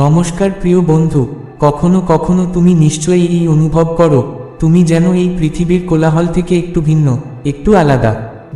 নমস্কার প্রিয় বন্ধু, কখনো কখনো তুমি নিশ্চয়ই এই অনুভব করো, তুমি যেন এই পৃথিবীর কোলাহল থেকে একটু ভিন্ন, একটু আলাদা।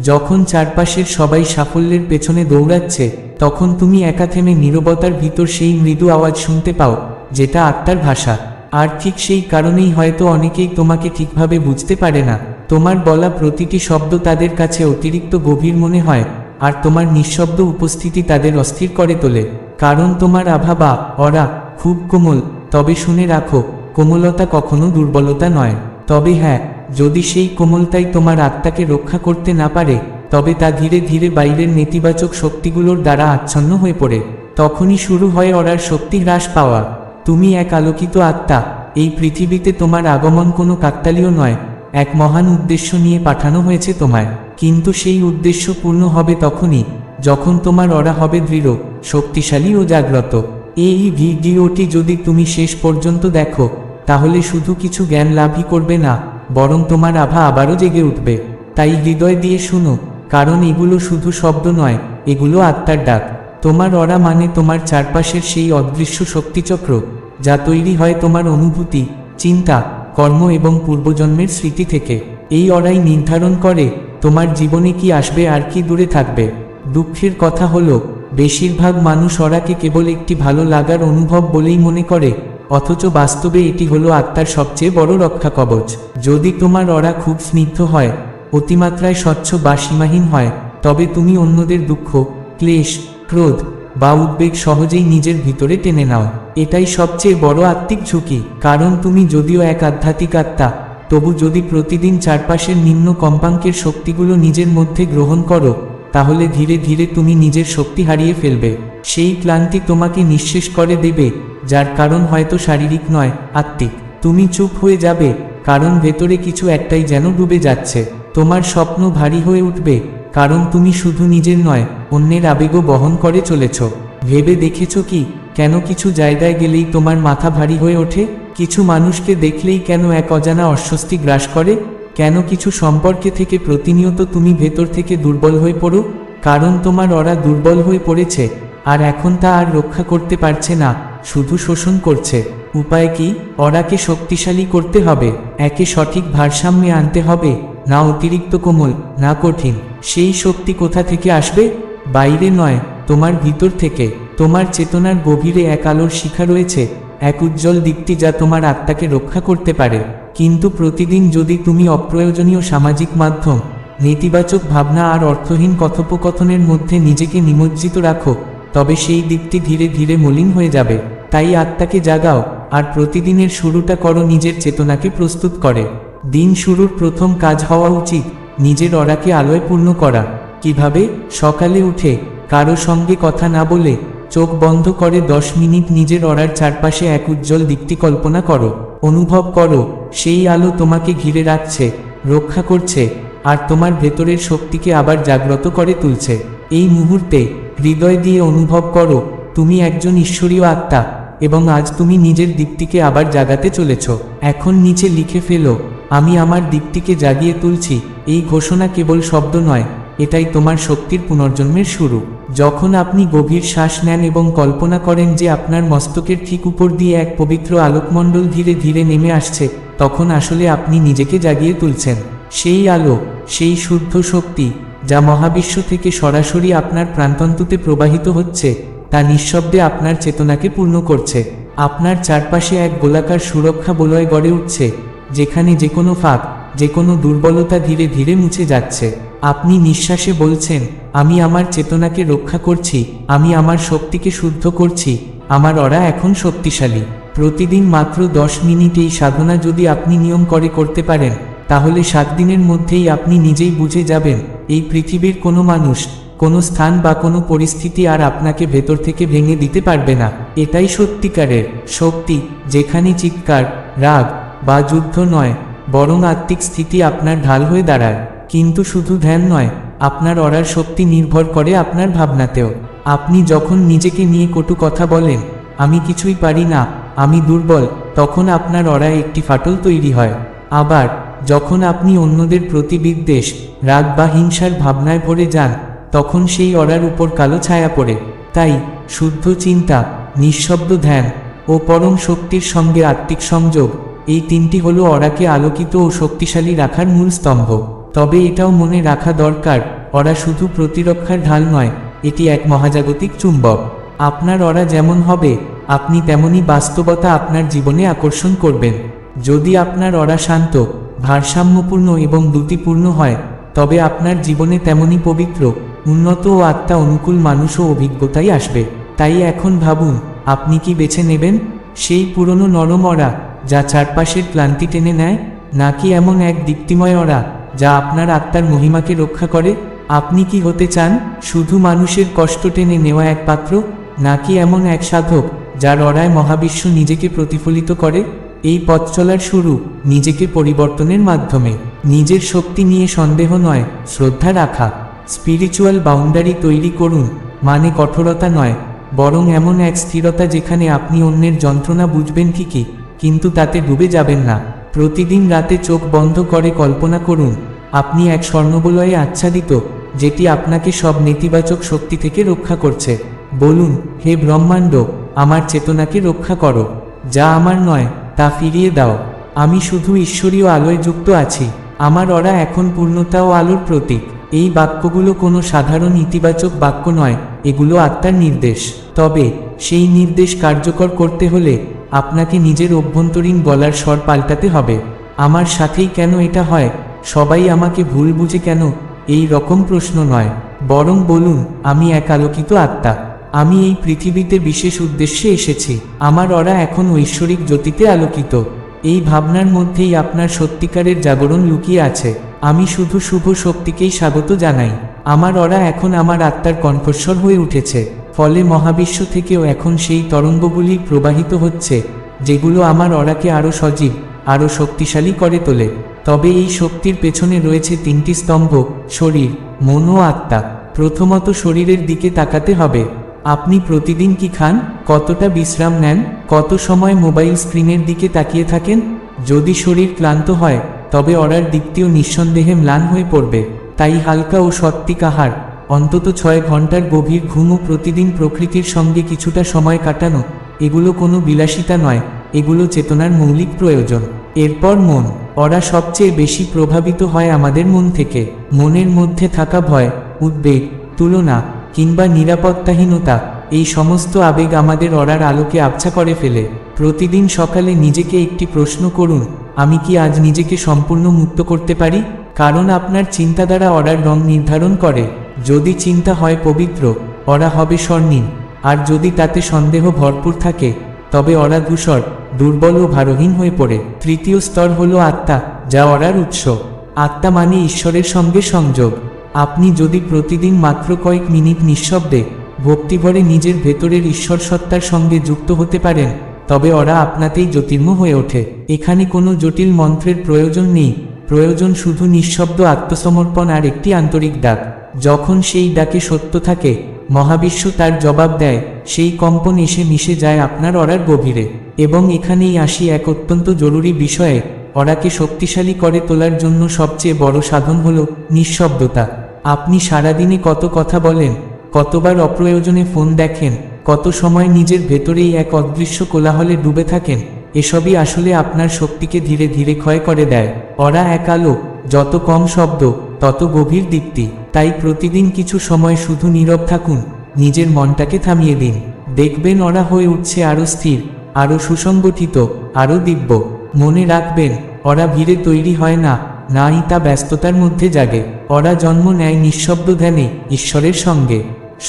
যখন চারপাশের সবাই সাফল্যের পেছনে দৌড়াচ্ছে, তখন তুমি একা থেমে নীরবতার ভিতর সেই মৃদু আওয়াজ শুনতে পাও, যেটা আত্মার ভাষা। আর ঠিক সেই কারণেই হয়তো অনেকেই তোমাকে ঠিকভাবে বুঝতে পারে না। তোমার বলা প্রতিটি শব্দ তাদের কাছে অতিরিক্ত গভীর মনে হয়, আর তোমার নিঃশব্দ উপস্থিতি তাদের অস্থির করে তোলে। কারণ তোমার আভা বা অরা খুব কোমল, তবে শুনে রাখো, কোমলতা কখনো দুর্বলতা নয়। তবে হ্যাঁ যদি সেই কোমলতাই তোমার আত্মাকে রক্ষা করতে না পারে, তবে তা ধীরে ধীরে বাইরের নেতিবাচক শক্তিগুলোর দ্বারা আচ্ছন্ন হয়ে পড়ে। তখনই শুরু হয় অরার শক্তি হ্রাস পাওয়া। তুমি এক আলোকিত আত্মা, এই পৃথিবীতে তোমার আগমন কোনো কাকতালীয় নয়, এক মহান উদ্দেশ্য নিয়ে পাঠানো হয়েছে তোমায়। কিন্তু সেই উদ্দেশ্য পূর্ণ হবে তখনই। যখন তোমার অরা হবে দৃঢ়, শক্তিশালী ও জাগ্রত। এই ভিডিওটি যদি তুমি শেষ পর্যন্ত দেখো, তাহলে শুধু কিছু জ্ঞান লাভই করবে না, বরং তোমার আভা আবারও জেগে উঠবে। তাই হৃদয় দিয়ে শুনো, কারণ এগুলো শুধু শব্দ নয়, এগুলো আত্মার ডাক। তোমার অরা মানে তোমার চারপাশের সেই অদৃশ্য শক্তিচক্র, যা তৈরি হয় তোমার অনুভূতি, চিন্তা, কর্ম এবং পূর্বজন্মের স্মৃতি থেকে। এই অরাই নির্ধারণ করে, তোমার জীবনে কি আসবে আর কি দূরে থাকবে। দুঃখের কথা হল, বেশিরভাগ মানুষ অরাকে কেবল একটি ভালো লাগার অনুভব বলেই মনে করে, অথচ বাস্তবে এটি হলো আত্মার সবচেয়ে বড় রক্ষা কবচ। যদি তোমার অরা খুব স্নিগ্ধ হয়, অতিমাত্রায় স্বচ্ছ বা সীমাহীন হয়, তবে তুমি অন্যদের দুঃখ, ক্লেশ, ক্রোধ বা উদ্বেগ সহজেই নিজের ভিতরে টেনে নাও। এটাই সবচেয়ে বড় আত্মিক ঝুঁকি, কারণ তুমি যদিও এক আধ্যাত্মিক আত্মা, তবু যদি প্রতিদিন চারপাশের নিম্ন কম্পাঙ্কের শক্তিগুলো নিজের মধ্যে গ্রহণ করো তাহলে ধীরে ধীরে তুমি নিজের শক্তি হারিয়ে ফেলবে। সেই ক্লান্তি তোমাকে নিঃশেষ করে দেবে, যার কারণ হয়তো শারীরিক নয়, আত্মিক। তুমি চুপ হয়ে যাবে, কারণ ভেতরে কিছু একটাই যেন ডুবে যাচ্ছে। তোমার স্বপ্ন ভারী হয়ে উঠবে, কারণ তুমি শুধু নিজের নয়, অন্যের আবেগও বহন করে চলেছ। ভেবে দেখেছ কি, কেন কিছু জায়গায় গেলেই তোমার মাথা ভারী হয়ে ওঠে? কিছু মানুষকে দেখলেই কেন এক অজানা অস্বস্তি গ্রাস করে? কেন কিছু সম্পর্কে থেকে প্রতিনিয়ত তুমি ভেতর থেকে দুর্বল হয়ে পড়ো? কারণ তোমার ওরা দুর্বল হয়ে পড়েছে, আর এখন তা আর রক্ষা করতে পারছে না, শুধু শোষণ করছে। উপায় কি? ওরাকে শক্তিশালী করতে হবে, একে সঠিক ভারসাম্যে আনতে হবে, না অতিরিক্ত কোমল, না কঠিন। সেই শক্তি কোথা থেকে আসবে? বাইরে নয়, তোমার ভিতর থেকে। তোমার চেতনার গভীরে এক আলোর শিখা রয়েছে, এক উজ্জ্বল দিকটি যা তোমার আত্মাকে রক্ষা করতে পারে। কিন্তু প্রতিদিন যদি তুমি অপ্রয়োজনীয় সামাজিক মাধ্যম, নেতিবাচক ভাবনা আর অর্থহীন কথোপকথনের মধ্যে নিজেকে নিমজ্জিত রাখো, তবে সেই দিকটি ধীরে ধীরে মলিন হয়ে যাবে। তাই আত্মাকে জাগাও, আর প্রতিদিনের শুরুটা করো নিজের চেতনাকে প্রস্তুত করে। দিন শুরুর প্রথম কাজ হওয়া উচিত, নিজের অরাকে আলোয় পূর্ণ করা। কীভাবে? সকালে উঠে, কারও সঙ্গে কথা না বলে চোখ বন্ধ করে দশ মিনিট নিজের অরার চারপাশে এক উজ্জ্বল দিকটি কল্পনা করো। অনুভব করো, সেই আলো তোমাকে ঘিরে রাখছে, রক্ষা করছে, আর তোমার ভেতরের শক্তিকে আবার জাগ্রত করে তুলছে। এই মুহূর্তে হৃদয় দিয়ে অনুভব করো, তুমি একজন ঈশ্বরীয় আত্মা, এবং আজ তুমি নিজের দিকটিকে আবার জাগাতে চলেছ। এখন নিচে লিখে ফেলো, আমি আমার দিকটিকে জাগিয়ে তুলছি, এই ঘোষণা কেবল শব্দ নয় এটাই তোমার শক্তির পুনর্জন্মের শুরু। যখন আপনি গভীর শ্বাস নেন এবং কল্পনা করেন যে আপনার মস্তকের ঠিক উপর দিয়ে এক পবিত্র আলোকমণ্ডল ধীরে ধীরে নেমে আসছে, তখন আসলে আপনি নিজেকে জাগিয়ে তুলছেন। সেই আলো, সেই শুদ্ধ শক্তি, যা মহাবিশ্ব থেকে সরাসরি আপনার প্রান্তন্তুতে প্রবাহিত হচ্ছে, তা নিঃশব্দে আপনার চেতনাকে পূর্ণ করছে। আপনার চারপাশে এক গোলাকার সুরক্ষা বলয় গড়ে উঠছে, যেখানে যে কোনো ফাঁক যে কোনো দুর্বলতা ধীরে ধীরে মুছে যাচ্ছে। আপনি নিঃশ্বাসে বলছেন, আমি আমার চেতনাকে রক্ষা করছি, আমি আমার শক্তিকে শুদ্ধ করছি, আমার অরা এখন শক্তিশালী। প্রতিদিন মাত্র দশ মিনিট এই সাধনা যদি আপনি নিয়ম করে করতে পারেন, তাহলে সাত দিনের মধ্যেই আপনি নিজেই বুঝে যাবেন, এই পৃথিবীর কোনো মানুষ, কোনো স্থান বা কোনো পরিস্থিতি আর আপনাকে ভেতর থেকে ভেঙে দিতে পারবে না। এটাই সত্যিকারের শক্তি, যেখানে চিৎকার, রাগ বা যুদ্ধ নয়। বরং আত্মিক স্থিতি আপনার ঢাল হয়ে দাঁড়ায়। কিন্তু শুধু ধ্যান নয়, আপনার অরার শক্তি নির্ভর করে আপনার ভাবনাতেও। আপনি যখন নিজেকে নিয়ে কটু কথা বলেন, আমি কিছুই পারি না, আমি দুর্বল তখন আপনার অরা একটি ফাটল তৈরি হয়। আবার, যখন আপনি অন্যদের প্রতি বিদ্বেষ, রাগ বা হিংসার ভাবনায় ভরে যান, তখন সেই অরার উপর কালো ছায়া পড়ে। তাই, শুদ্ধ চিন্তা, নিঃশব্দ ধ্যান ও পরম শক্তির সঙ্গে আত্মিক সংযোগ এই তিনটি হলো অরাকে আলোকিত ও শক্তিশালী রাখার মূল স্তম্ভ। তবে এটাও মনে রাখা দরকার, অরা শুধু প্রতিরক্ষার ঢাল নয়, এটি এক মহাজাগতিক চুম্বক। আপনার অরা যেমন হবে, আপনি তেমনই বাস্তবতা আপনার জীবনে আকর্ষণ করবেন। যদি আপনার অরা শান্ত, ভারসাম্যপূর্ণ এবং দ্যুতিপূর্ণ হয়, তবে আপনার জীবনে তেমনই পবিত্র, উন্নত ও আত্মা অনুকূল মানুষ ও অভিজ্ঞতাই আসবে। তাই এখন ভাবুন, আপনি কি বেছে নেবেন? সেই পুরনো নরম অরা যা চারপাশের ক্লান্তি টেনে নেয়, নাকি এমন এক দীপ্তিময় অরা যা আপনার আত্মার মহিমাকে রক্ষা করে? আপনি কি হতে চান? শুধু মানুষের কষ্ট টেনে নেওয়া এক পাত্র, নাকি এমন এক সাধক যার অরায় মহাবিশ্ব নিজেকে প্রতিফলিত করে? এই পথ চলার শুরু নিজেকে পরিবর্তনের মাধ্যমে। নিজের শক্তি নিয়ে সন্দেহ নয়, শ্রদ্ধা রাখা। স্পিরিচুয়াল বাউন্ডারি তৈরি করুন মানে কঠোরতা নয়, বরং এমন এক স্থিরতা যেখানে আপনি অন্যের যন্ত্রণা বুঝবেন ঠিকই। কিন্তু তাতে ডুবে যাবেন না। প্রতিদিন রাতে চোখ বন্ধ করে কল্পনা করুন, আপনি এক স্বর্ণবলয়ে আচ্ছাদিত, যেটি আপনাকে সব নেতিবাচক শক্তি থেকে রক্ষা করছে। বলুন, হে ব্রহ্মাণ্ড, আমার চেতনাকে রক্ষা করো। যা আমার নয়, তা ফিরিয়ে দাও। আমি শুধু ঈশ্বরীয় আলোয় যুক্ত আছি। আমার ওরা এখন পূর্ণতা ও আলোর প্রতীক। এই বাক্যগুলো কোনো সাধারণ ইতিবাচক বাক্য নয়, এগুলো আত্মার নির্দেশ। তবে, সেই নির্দেশ কার্যকর করতে হলে আপনাকে নিজের অভ্যন্তরীণ গলার স্বর পাল্টাতে হবে। আমার সাথেই কেন এটা হয়? সবাই আমাকে ভুল বুঝে কেন? এই রকম প্রশ্ন নয়। বরং বলুন, আমি এক আলোকিত আত্মা। আমি এই পৃথিবীতে বিশেষ উদ্দেশ্যে এসেছি। আমার ওরা এখন ঐশ্বরিক জ্যোতিতে আলোকিত। এই ভাবনার মধ্যেই আপনার সত্যিকারের জাগরণ লুকিয়ে আছে। আমি শুধু শুভ শক্তিকেই স্বাগত জানাই। আমার ওরা এখন আমার আত্মার কণ্ঠস্বর হয়ে উঠেছে। ফলে মহাবিশ্ব থেকেও এখন সেই তরঙ্গগুলি প্রবাহিত হচ্ছে, যেগুলো আমার অরাকে আরও সজীব আরও শক্তিশালী করে তোলে। তবে এই শক্তির পেছনে রয়েছে তিনটি স্তম্ভ, শরীর, মন ও আত্মা। প্রথমত শরীরের দিকে তাকাতে হবে। আপনি প্রতিদিন কি খান? কতটা বিশ্রাম নেন? কত সময় মোবাইল স্ক্রিনের দিকে তাকিয়ে থাকেন? যদি শরীর ক্লান্ত হয়, তবে অরার দিকটিও নিঃসন্দেহে ম্লান হয়ে পড়বে। তাই হালকা ও সত্ত্বিক আহার। অন্তত ছয় ঘণ্টার গভীর ঘুম ও প্রতিদিন প্রকৃতির সঙ্গে কিছুটা সময় কাটানো, এগুলো কোনো বিলাসিতা নয়, এগুলো চেতনার মৌলিক প্রয়োজন। এরপর মন ওরা সবচেয়ে বেশি প্রভাবিত হয় আমাদের মন থেকে। মনের মধ্যে থাকা ভয়, উদ্বেগ, তুলনা, কিংবা নিরাপত্তাহীনতা, এই সমস্ত আবেগ আমাদের অরার আলোকে আবছা করে ফেলে। প্রতিদিন সকালে নিজেকে একটি প্রশ্ন করুন, আমি কি আজ নিজেকে সম্পূর্ণ মুক্ত করতে পারি? কারণ আপনার চিন্তা দ্বারা অরার রং নির্ধারণ করে। যদি চিন্তা হয় পবিত্র অরা হবে স্বর্ণীন আর যদি তাতে সন্দেহ ভরপুর থাকে, তবে অরা ধূসর, দুর্বল ও ভারহীন হয়ে পড়ে। তৃতীয় স্তর হল আত্মা, যা অরার উৎস। আত্মা মানে ঈশ্বরের সঙ্গে সংযোগ। আপনি যদি প্রতিদিন মাত্র কয়েক মিনিট নিঃশব্দে ভক্তিভরে নিজের ভেতরের ঈশ্বর সত্তার সঙ্গে যুক্ত হতে পারেন, তবে ওরা আপনাতেই জ্যোতির্ম হয়ে ওঠে। এখানে কোনো জটিল মন্ত্রের প্রয়োজন নেই। প্রয়োজন শুধু নিঃশব্দ আত্মসমর্পণ আর একটি আন্তরিক ডাক। যখন সেই ডাকে সত্য থাকে, মহাবিশ্ব তার জবাব দেয়, সেই কম্পন এসে মিশে যায় আপনার অরার গভীরে। এবং এখানেই আসি এক অত্যন্ত জরুরি বিষয়ে, অরাকে শক্তিশালী করে তোলার জন্য সবচেয়ে বড় সাধন হল নিঃশব্দতা। আপনি সারাদিনে কত কথা বলেন, কতবার অপ্রয়োজনে ফোন দেখেন, কত সময় নিজের ভেতরেই এক অদৃশ্য কোলাহলে ডুবে থাকেন, এসবই আসলে আপনার শক্তিকে ধীরে ধীরে ক্ষয় করে দেয়। অরা এক আলো, যত কম শব্দ, তত গভীর দীপ্তি। তাই প্রতিদিন কিছু সময় শুধু নীরব থাকুন, নিজের মনটাকে থামিয়ে দিন। দেখবেন ওরা হয়ে উঠছে আরও স্থির আরও সুসংগঠিত আরও দিব্য। মনে রাখবেন ওরা ভিড়ে তৈরি হয় না, নাই তা ব্যস্ততার মধ্যে জাগে। ওরা জন্ম নেয় নিঃশব্দ ধ্যানে, ঈশ্বরের সঙ্গে।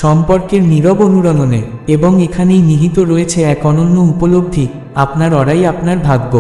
সম্পর্কের নীরব অনুরণনে, এবং এখানেই নিহিত রয়েছে এক অনন্য উপলব্ধি, আপনার অরাই আপনার ভাগ্য।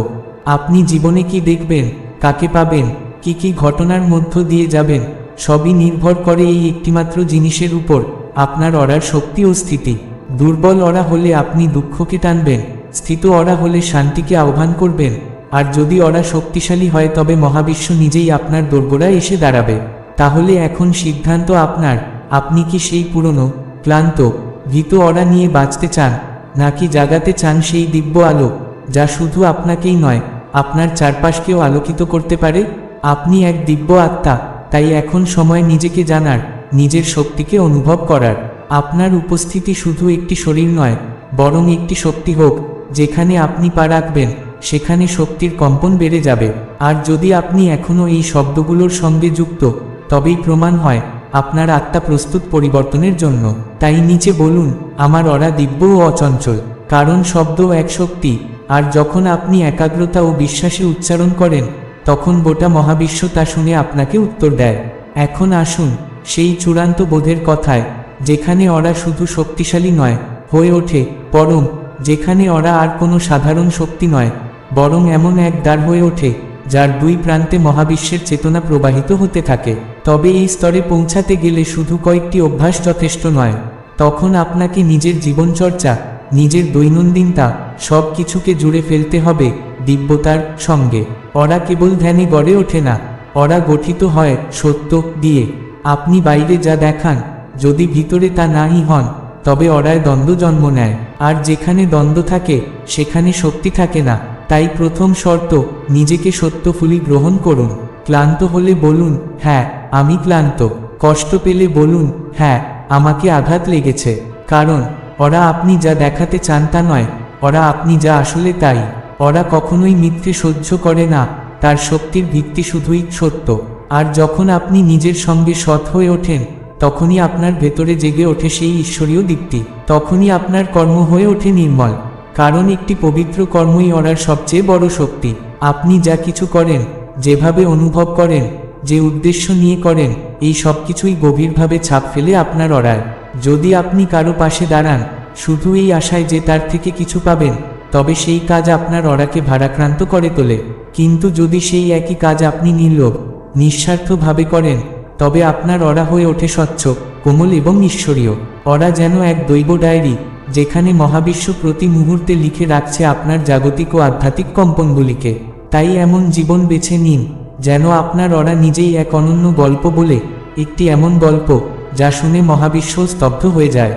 আপনি জীবনে কি দেখবেন, কাকে পাবেন, কি কি ঘটনার মধ্য দিয়ে যাবেন সবই নির্ভর করে এই একটিমাত্র জিনিসের উপর, আপনার অরার শক্তি ও স্থিতি। দুর্বল অরা হলে আপনি দুঃখকে টানবেন, স্থিত অরা হলে শান্তিকে আহ্বান করবেন, আর যদি অরা শক্তিশালী হয় তবে মহাবিশ্ব নিজেই আপনার দোরগোড়ায় এসে দাঁড়াবে। তাহলে এখন সিদ্ধান্ত আপনার, আপনি কি সেই পুরনো, ক্লান্ত, ভীত অরা নিয়ে বাঁচতে চান, নাকি জাগাতে চান সেই দিব্য আলো, যা শুধু আপনাকেই নয়, আপনার চারপাশকেও আলোকিত করতে পারে? আপনি এক দিব্য আত্মা। তাই এখন সময় নিজেকে জানার, নিজের শক্তিকে অনুভব করার। আপনার উপস্থিতি শুধু একটি শরীর নয়, বরং একটি শক্তি হোক, যেখানে আপনি পা রাখবেন, সেখানে শক্তির কম্পন বেড়ে যাবে। আর যদি আপনি এখনও এই শব্দগুলোর সঙ্গে যুক্ত, তবেই প্রমাণ হয়, আপনার আত্মা প্রস্তুত পরিবর্তনের জন্য। তাই নিচে বলুন, আমার অরা দিব্য ও অচঞ্চল, কারণ শব্দ এক শক্তি, আর যখন আপনি একাগ্রতা ও বিশ্বাসে উচ্চারণ করেন তখন গোটা মহাবিশ্ব তা শুনে আপনাকে উত্তর দেয়। এখন আসুন, সেই চূড়ান্ত বোধের কথায়, যেখানে ওরা শুধু শক্তিশালী নয়, হয়ে ওঠে, পরম, যেখানে ওরা আর কোনো সাধারণ শক্তি নয়, বরং এমন এক দ্বার হয়ে ওঠে, যার দুই প্রান্তে মহাবিশ্বের চেতনা প্রবাহিত হতে থাকে। তবে এই স্তরে পৌঁছাতে গেলে শুধু কয়েকটি অভ্যাস যথেষ্ট নয়। তখন আপনাকে নিজের জীবনচর্চা, নিজের দৈনন্দিনতা সব কিছুকে জুড়ে ফেলতে হবে দিব্যতার সঙ্গে। ওরা কেবল ধ্যানে গড়ে ওঠে না ওরা গঠিত হয় সত্য দিয়ে। আপনি বাইরে যা দেখান, যদি ভিতরে তা নাই হন, তবে অরায় দ্বন্দ্ব জন্ম নেয়। আর যেখানে দ্বন্দ্ব থাকে, সেখানে শক্তি থাকে না। তাই প্রথম শর্ত, নিজেকে সত্যফুলি গ্রহণ করুন। ক্লান্ত হলে বলুন হ্যাঁ আমি ক্লান্ত। কষ্ট পেলে বলুন হ্যাঁ আমাকে আঘাত লেগেছে। কারণ ওরা আপনি যা দেখাতে চান তা নয় ওরা আপনি যা আসলে তাই। ওরা কখনোই মিথ্যে সহ্য করে না, তার শক্তির ভিত্তি শুধুই সত্য। আর যখন আপনি নিজের সঙ্গে সৎ হয়ে ওঠেন, তখনই আপনার ভেতরে জেগে ওঠে সেই ঈশ্বরীয় দিকটি। তখনই আপনার কর্ম হয়ে ওঠে নির্মল। কারণ একটি পবিত্র কর্মই ওরার সবচেয়ে বড় শক্তি। আপনি যা কিছু করেন, যেভাবে অনুভব করেন, যে উদ্দেশ্য নিয়ে করেন, এই সব কিছুই গভীরভাবে ছাপ ফেলে আপনার অরায়। যদি আপনি কারও পাশে দাঁড়ান, শুধু এই আশায় যে তার থেকে কিছু পাবেন তবে সেই কাজ আপনার অরাকে ভারাক্রান্ত করে তোলে। কিন্তু যদি সেই একই কাজ আপনি নির্লোভ, নিঃস্বার্থভাবে করেন, তবে আপনার অরা হয়ে ওঠে স্বচ্ছ, কোমল এবং ঈশ্বরীয় অরা যেন এক দৈব ডায়েরি, যেখানে মহাবিশ্ব প্রতি মুহূর্তে লিখে রাখছে আপনার জাগতিক ও আধ্যাত্মিক কম্পনগুলিকে। তাই এমন জীবন বেছে নিন, যেন আপনার অরা নিজেই এক অনন্য গল্প বলে, একটি এমন গল্প, যা শুনে মহাবিশ্ব স্তব্ধ হয়ে যায়।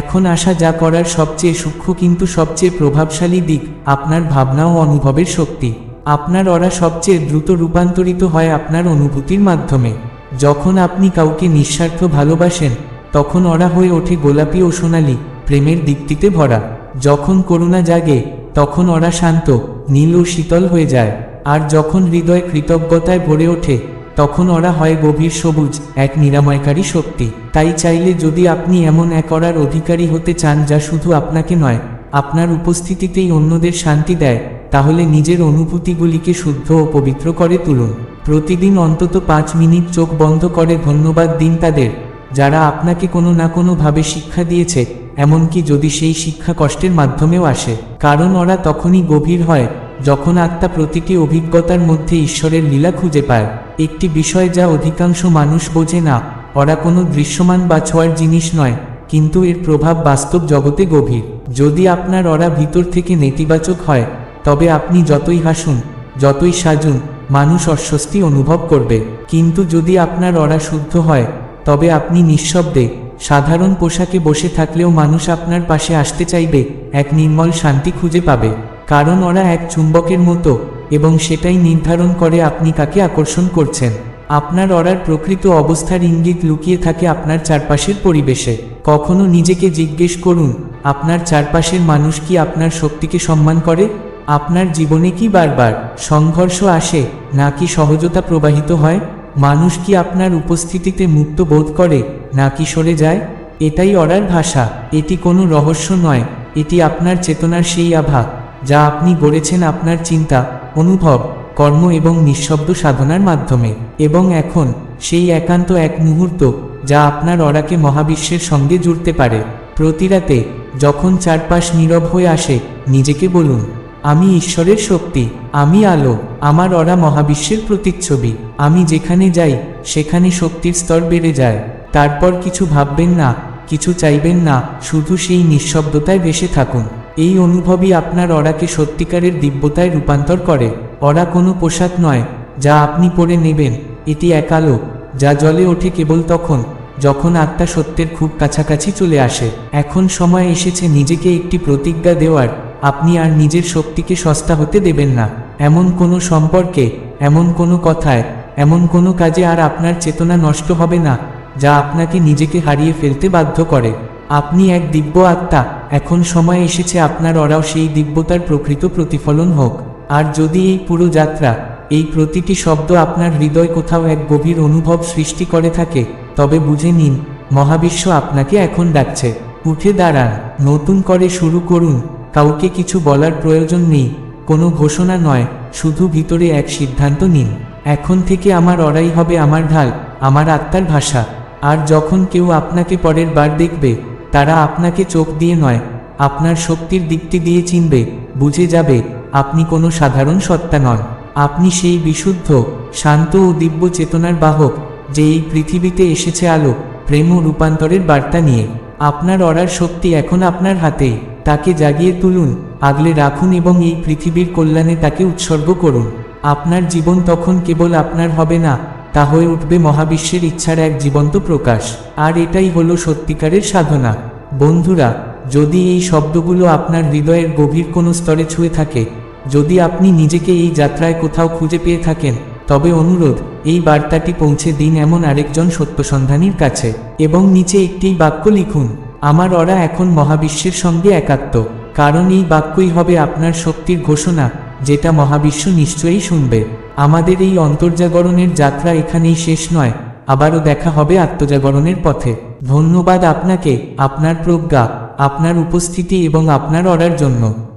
এখন আসা যা করার সবচেয়ে সূক্ষ্ম কিন্তু সবচেয়ে প্রভাবশালী দিক, আপনার ভাবনা ও অনুভবের শক্তি। আপনার অরা সবচেয়ে দ্রুত রূপান্তরিত হয় আপনার অনুভূতির মাধ্যমে। যখন আপনি কাউকে নিঃস্বার্থ ভালোবাসেন, তখন অরা হয়ে ওঠে গোলাপি ও সোনালি, প্রেমের দিকটিতে ভরা। যখন করুণা জাগে, তখন অরা শান্ত, নীল ও শীতল হয়ে যায়। আর যখন হৃদয় কৃতজ্ঞতায় ভরে ওঠে তখন ওরা হয় গভীর সবুজ, এক নিরাময়কারী শক্তি। তাই চাইলে যদি আপনি এমন এক অরার অধিকারী হতে চান যা শুধু আপনাকে নয়, আপনার উপস্থিতিতেই অন্যদের শান্তি দেয়, তাহলে নিজের অনুভূতিগুলিকে শুদ্ধ ও পবিত্র করে তুলুন। প্রতিদিন অন্তত পাঁচ মিনিট চোখ বন্ধ করে ধন্যবাদ দিন তাদের, যারা আপনাকে কোনো না কোনোভাবে শিক্ষা দিয়েছে, এমনকি যদি সেই শিক্ষা কষ্টের মাধ্যমেও আসে। কারণ ওরা তখনই গভীর হয় যখন আত্মা প্রতিটি অভিজ্ঞতার মধ্যে ঈশ্বরের লীলা খুঁজে পায়, একটি বিষয় যা অধিকাংশ মানুষ বোঝে না, ওরা কোনো দৃশ্যমান বা ছোঁয়ার জিনিস নয়, কিন্তু এর প্রভাব বাস্তব জগতে গভীর। যদি আপনার ওরা ভিতর থেকে নেতিবাচক হয়, তবে আপনি যতই হাসুন, যতই সাজুন, মানুষ অস্বস্তি অনুভব করবে। কিন্তু যদি আপনার অরা শুদ্ধ হয়, তবে আপনি নিঃশব্দে, সাধারণ পোশাকে বসে থাকলেও মানুষ আপনার পাশে আসতে চাইবে, এক নির্মল শান্তি খুঁজে পাবে। কারণ ওরা এক চুম্বকের মতো, এবং সেটাই নির্ধারণ করে আপনি কাকে আকর্ষণ করছেন। আপনার অরার প্রকৃত অবস্থার ইঙ্গিত লুকিয়ে থাকে আপনার চারপাশের পরিবেশে। কখনো নিজেকে জিজ্ঞেস করুন, আপনার চারপাশের মানুষ কি আপনার শক্তিকে সম্মান করে? আপনার জীবনে কি বারবার সংঘর্ষ আসে, নাকি সহজতা প্রবাহিত হয়? মানুষ কি আপনার উপস্থিতিতে মুক্ত বোধ করে, নাকি সরে যায়? এটাই অরার ভাষা, এটি কোনো রহস্য নয়, এটি আপনার চেতনার সেই আভা। যা আপনি গড়েছেন আপনার চিন্তা, অনুভব, কর্ম এবং নিঃশব্দ সাধনার মাধ্যমে। এবং এখন, সেই একান্ত এক মুহূর্ত, যা আপনার অরাকে মহাবিশ্বের সঙ্গে জুড়তে পারে। প্রতিরাতে যখন চারপাশ নীরব হয়ে আসে, নিজেকে বলুন, আমি ঈশ্বরের শক্তি, আমি আলো, আমার অরা মহাবিশ্বের প্রতিচ্ছবি, আমি যেখানে যাই, সেখানে শক্তির স্তর বেড়ে যায়। তারপর কিছু ভাববেন না, কিছু চাইবেন না, শুধু সেই নিঃশব্দতায় ভেসে থাকুন। এই অনুভবই আপনার অরাকে সত্যিকারের দিব্যতায় রূপান্তর করে। অরা কোনো পোশাক নয়, যা আপনি পরে নেবেন। এটি এক আলো যা জলে ওঠে কেবল তখন, যখন আত্মা সত্যের খুব কাছাকাছি চলে আসে। এখন সময় এসেছে নিজেকে একটি প্রতিজ্ঞা দেওয়ার, আপনি আর নিজের শক্তিকে সস্তা হতে দেবেন না। এমন কোনো সম্পর্কে, এমন কোনো কথায়, এমন কোনো কাজে আর আপনার চেতনা নষ্ট হবে না, যা আপনাকে নিজেকে হারিয়ে ফেলতে বাধ্য করে। আপনি এক দিব্য আত্মা, এখন সময় এসেছে আপনার ওরাও সেই দিব্যতার প্রকৃত প্রতিফলন হোক। আর যদি এই পুরো যাত্রা, এই প্রতিটি শব্দ আপনার হৃদয় কোথাও এক গভীর অনুভব সৃষ্টি করে থাকে, তবে বুঝে নিন, মহাবিশ্ব আপনাকে এখন ডাকছে। উঠে দাঁড়ান, নতুন করে শুরু করুন, কাউকে কিছু বলার প্রয়োজন নেই, কোনো ঘোষণা নয়, শুধু ভিতরে এক সিদ্ধান্ত নিন। এখন থেকে আমার অরাই হবে আমার ঢাল, আমার আত্মার ভাষা। আর যখন কেউ আপনাকে পরের বার দেখবে তারা আপনাকে চোখ দিয়ে নয়, আপনার শক্তির দিকটি দিয়ে চিনবে, বুঝে যাবে, আপনি কোনো সাধারণ সত্তা নন। আপনি সেই বিশুদ্ধ, শান্ত ও দিব্য চেতনার বাহক, যে এই পৃথিবীতে এসেছে আলো, প্রেম ও রূপান্তরের বার্তা নিয়ে। আপনার অরার শক্তি এখন আপনার হাতে, তাকে জাগিয়ে তুলুন, আগলে রাখুন এবং এই পৃথিবীর কল্যাণে তাকে উৎসর্গ করুন। আপনার জীবন তখন কেবল আপনার হবে না তা হয়ে উঠবে মহাবিশ্বের ইচ্ছার এক জীবন্ত প্রকাশ। আর এটাই হলো সত্যিকারের সাধনা। বন্ধুরা, যদি এই শব্দগুলো আপনার হৃদয়ের গভীর কোনো স্তরে ছুঁয়ে থাকে, যদি আপনি নিজেকে এই যাত্রায় কোথাও খুঁজে পেয়ে থাকেন, তবে অনুরোধ, এই বার্তাটি পৌঁছে দিন এমন আরেকজন সত্যসন্ধানীর কাছে। এবং নিচে একটি বাক্য লিখুন, আমার ওরা এখন মহাবিশ্বের সঙ্গে একাত্ম। কারণ এই বাক্যই হবে আপনার শক্তির ঘোষণা, যেটা মহাবিশ্ব নিশ্চয়ই শুনবে। আমাদের এই অন্তর্জাগরণের যাত্রা এখানেই শেষ নয়, আবারও দেখা হবে আত্মজাগরণের পথে। ধন্যবাদ আপনাকে, আপনার প্রজ্ঞা, আপনার উপস্থিতি এবং আপনার অর্ডার জন্য।